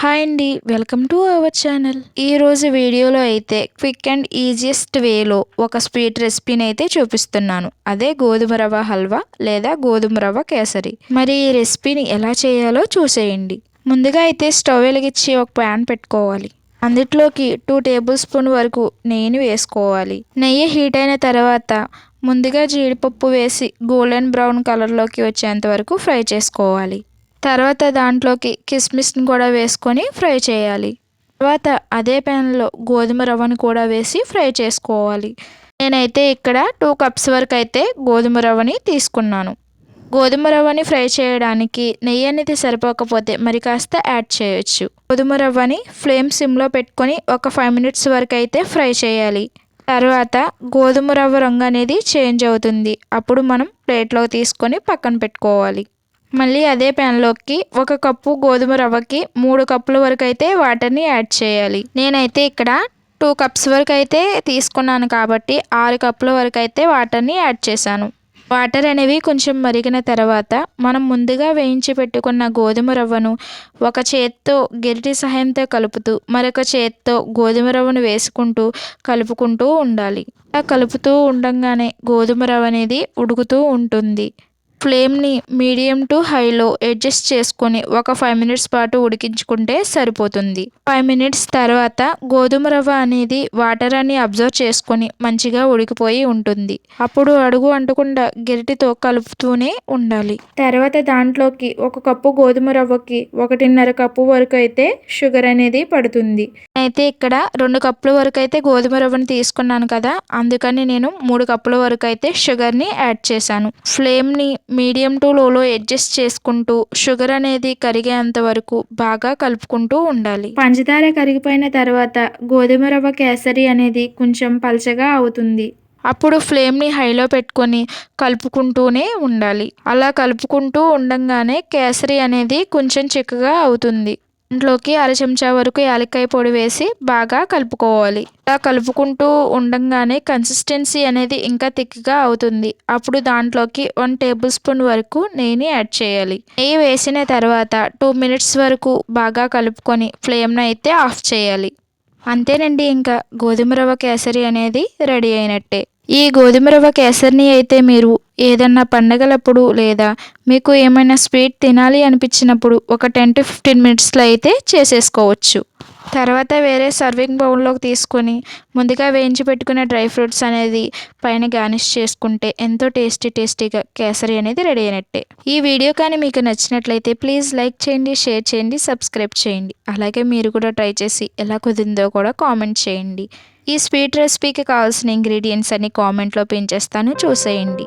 Hi అండి welcome to our channel. ఈరోజు వీడియోలో అయితే క్విక్ అండ్ ఈజియెస్ట్ వేలో ఒక స్వీట్ రెసిపీని అయితే చూపిస్తున్నాను. అదే గోధుమ రవ్వ హల్వా లేదా గోధుమ రవ్వ కేసరి. మరి ఈ రెసిపీని ఎలా చేయాలో చూసేయండి. ముందుగా అయితే స్టవ్ వెలిగించి ఒక ప్యాన్ పెట్టుకోవాలి. అందులోకి టూ టేబుల్ స్పూన్ వరకు నెయ్యిని వేసుకోవాలి. నెయ్యి హీట్ అయిన తర్వాత ముందుగా జీడిపప్పు వేసి గోల్డెన్ బ్రౌన్ కలర్లోకి వచ్చేంత వరకు ఫ్రై చేసుకోవాలి. తర్వాత దాంట్లోకి కిస్మిస్ని కూడా వేసుకొని ఫ్రై చేయాలి. తర్వాత అదే ప్యాన్లో గోధుమ రవ్వను కూడా వేసి ఫ్రై చేసుకోవాలి. నేనైతే ఇక్కడ టూ కప్స్ వరకు అయితే గోధుమ రవ్వని తీసుకున్నాను. గోధుమ రవ్వని ఫ్రై చేయడానికి నెయ్యి అనేది సరిపోకపోతే మరి కాస్త యాడ్ చేయొచ్చు. గోధుమ రవ్వని ఫ్లేమ్ సిమ్లో పెట్టుకొని ఒక ఫైవ్ మినిట్స్ వరకు అయితే ఫ్రై చేయాలి. తర్వాత గోధుమ రవ్వ రంగు అనేది చేంజ్ అవుతుంది. అప్పుడు మనం ప్లేట్లో తీసుకొని పక్కన పెట్టుకోవాలి. మళ్ళీ అదే ప్యాన్లోకి ఒక కప్పు గోధుమ రవ్వకి మూడు కప్పుల వరకు అయితే వాటర్ని యాడ్ చేయాలి. నేనైతే ఇక్కడ టూ కప్స్ వరకు అయితే తీసుకున్నాను కాబట్టి ఆరు కప్పుల వరకు అయితే వాటర్ని యాడ్ చేశాను. వాటర్ అనేవి కొంచెం మరిగిన తర్వాత మనం ముందుగా వేయించి పెట్టుకున్న గోధుమ రవ్వను ఒక చేత్తో గిరిటి సహాయంతో కలుపుతూ మరొక చేత్తో గోధుమ రవ్వను వేసుకుంటూ కలుపుకుంటూ ఉండాలి. అలా కలుపుతూ ఉండంగానే గోధుమ రవ్వ అనేది ఉడుకుతూ ఉంటుంది. ఫ్లేమ్ని మీడియం టు హైలో అడ్జస్ట్ చేసుకొని ఒక ఫైవ్ మినిట్స్ పాటు ఉడికించుకుంటే సరిపోతుంది. ఫైవ్ మినిట్స్ తర్వాత గోధుమ రవ్వ అనేది వాటర్ అని అబ్జర్వ్ చేసుకొని మంచిగా ఉడికిపోయి ఉంటుంది. అప్పుడు అడుగు అంటకుండా గిరిటితో కలుపుతూనే ఉండాలి. తర్వాత దాంట్లోకి ఒక కప్పు గోధుమ రవ్వకి ఒకటిన్నర కప్పు వరకు అయితే షుగర్ అనేది పడుతుంది. అయితే ఇక్కడ రెండు కప్పుల వరకు అయితే గోధుమ రవ్వను తీసుకున్నాను కదా అందుకని నేను మూడు కప్పుల వరకు అయితే షుగర్ని యాడ్ చేశాను. ఫ్లేమ్ని medium to low low adjust చేసుకుంటూ షుగర్ అనేది కరిగేంత వరకు బాగా కలుపుకుంటూ ఉండాలి. పంచదార కరిగిపోయిన తర్వాత గోధుమ రవ్వ కేసరి అనేది కొంచెం పలచగా అవుతుంది. అప్పుడు ఫ్లేమ్ని హైలో పెట్టుకొని కలుపుకుంటూనే ఉండాలి. అలా కలుపుకుంటూ ఉండంగానే కేసరి అనేది కొంచెం చిక్కగా అవుతుంది. దాంట్లోకి అర చెంచా వరకు యాలక్కాయ పొడి వేసి బాగా కలుపుకోవాలి. ఇలా కలుపుకుంటూ ఉండంగానే కన్సిస్టెన్సీ అనేది ఇంకా థిక్గా అవుతుంది. అప్పుడు దాంట్లోకి వన్ టేబుల్ స్పూన్ వరకు నెయ్యిని యాడ్ చేయాలి. నెయ్యి వేసిన తర్వాత టూ మినిట్స్ వరకు బాగా కలుపుకొని ఫ్లేమ్ను అయితే ఆఫ్ చేయాలి. అంతేనండి ఇంకా గోధుమ రవ్వ కేసరి అనేది రెడీ అయినట్టే. ఈ గోధుమ రవ్వ కేసరిని అయితే మీరు ఏదన్నా పండగలప్పుడు లేదా మీకు ఏమైనా స్వీట్ తినాలి అనిపించినప్పుడు ఒక టెన్ టు ఫిఫ్టీన్ మినిట్స్లో అయితే చేసేసుకోవచ్చు. తర్వాత వేరే సర్వింగ్ బౌల్లోకి తీసుకొని ముందుగా వేయించి పెట్టుకున్న డ్రై ఫ్రూట్స్ అనేది పైన గార్నిష్ చేసుకుంటే ఎంతో టేస్టీ టేస్టీగా కేసరి అనేది రెడీ అయినట్టే. ఈ వీడియో కానీ మీకు నచ్చినట్లయితే ప్లీజ్ లైక్ చేయండి షేర్ చేయండి సబ్స్క్రైబ్ చేయండి. అలాగే మీరు కూడా ట్రై చేసి ఎలా కుదిరిందో కూడా కామెంట్ చేయండి. ఈ స్వీట్ రెసిపీకి కావాల్సిన ఇంగ్రీడియంట్స్ అన్ని కామెంట్లో పెంచేస్తాను. చూసేయండి.